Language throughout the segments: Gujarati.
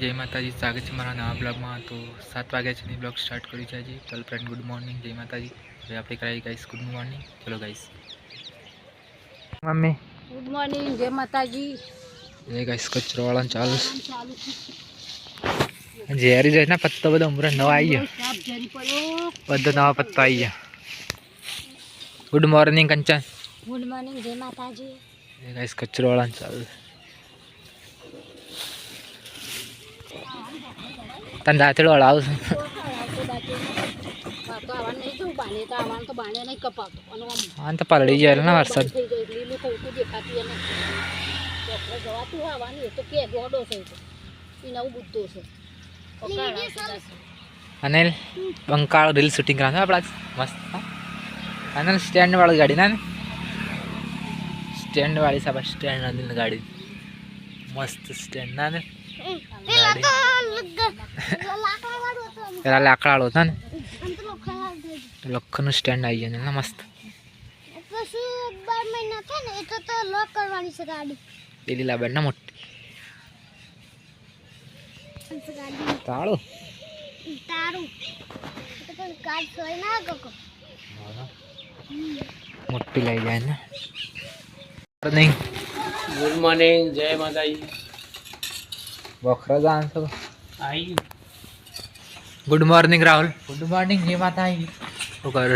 જય માતાજી સ્વાગત છે મારા નવા બ્લોગમાં. તો સાત વાગ્યા છે બ્લોગ સ્ટાર્ટ કર્યું છે આજે. ચલો ફ્રેન્ડ ગુડ મોર્નિંગ જય માતાજી. હવે આપણે કરાવી ગાઈસ ગુડ મોર્નિંગ ચલો ગાઈસ મમ્મી. ગુડ મોર્નિંગ જય માતાજી. જય ગાઈસ કચરો વાળા ચાલુ. ઝેરી જાય ને પત્તો બધો ઉમરે નવા આવી ગયા. બધો નવા પત્તો આવી ગયા. Good morning Kanchan. Good morning જય માતાજી. જય ગાઈસ કચરો વાળા ચાલુ. છે એ તો એને તો બુદ્ધો છે ને છે. અનિલ બંકાળ રીલ શૂટિંગ કરવાનું આપણા મસ્ત અને અનિલ સ્ટેન્ડ વાળી ગાડી ના સ્ટેન્ડ વાળી સાબા સ્ટેન્ડ ગાડી મસ્ત સ્ટેન્ડ ના ને પેલા લાકડાળો હતા ને લખનું સ્ટેન્ડ આવી જાય ને મસ્ત. પેલી લાબર ને મોટી. તાળો? મોટી લઈ જાય ને. નહીં. ગુડ મોર્નિંગ જય માતાજી. બખરો જાણ છો આવી good morning Rahul good morning હે માતા આવી શું કર?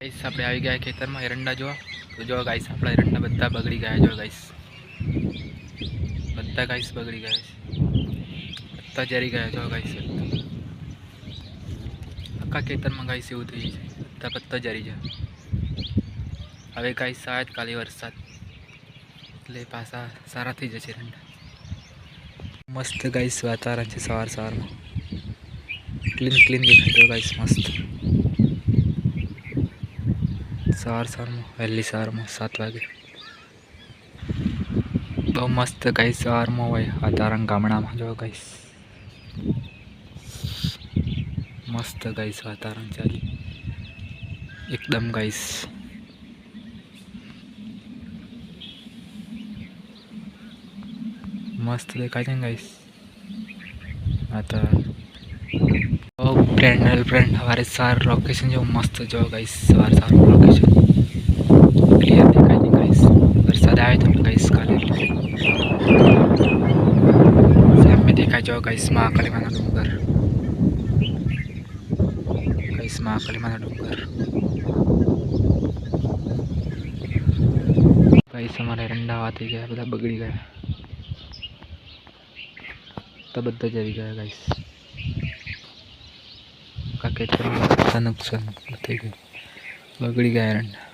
ગાઈસ આપણે આવી ગયા ખેતરમાં એરંડા જોવા. તો જો ગાઈસ આપણા એરંડા બધા બગડી ગયા જો ગાઈસ બધા ગાઈસ બગડી ગયા છે. બધા જરી ગયા જો ગાઈસ આખા ખેતરમાં ગાઈસ એવું થઈ છે. બધા પત્તા જરી જાય હવે ગાઈસ શાયદ કાલે વરસાદ. એટલે પાછા સારા થઈ જશે એરંડા. મસ્ત ગાઈસ વાતાવરણ છે સવાર સવારમાં. ક્લીન ક્લીન દેખાય ગાઈસ મસ્ત સવાર સવારમાં વહેલી સવારમાં સાત વાગે બહુ મસ્ત ગાઈસ સવારમાં હોય વાતાવરણ ગામડામાં જો ગાઈસ મસ્ત ગાઈસ વાતાવરણ ચાલી એકદમ ગાઈસ મસ્ત દેખાય છે ને ગાઈસ વાતાવરણ ઓ ફ્રેન્ડ ફ્રેન્ડ સવારે સાર લોકેશન જેવું મસ્ત જો ગાઈસ સવાર સારું લોકેશન ક્લિયર દેખાય છે ગાઈસ વરસાદ આવે તો ગાઈસ કાલે સામે દેખાય જો ગાઈસ મહાકાલીમાના ડુંગર ગાઈસ મહાકાલીમાના ડુંગર ગાઈસ અમારે રંડા વાતી ગયા બધા બગડી ગયા તો બધા જરી ગયા ગાઈસ આખા ખેતરમાં બધા નુકસાન થઈ ગયું. બગડી ગયા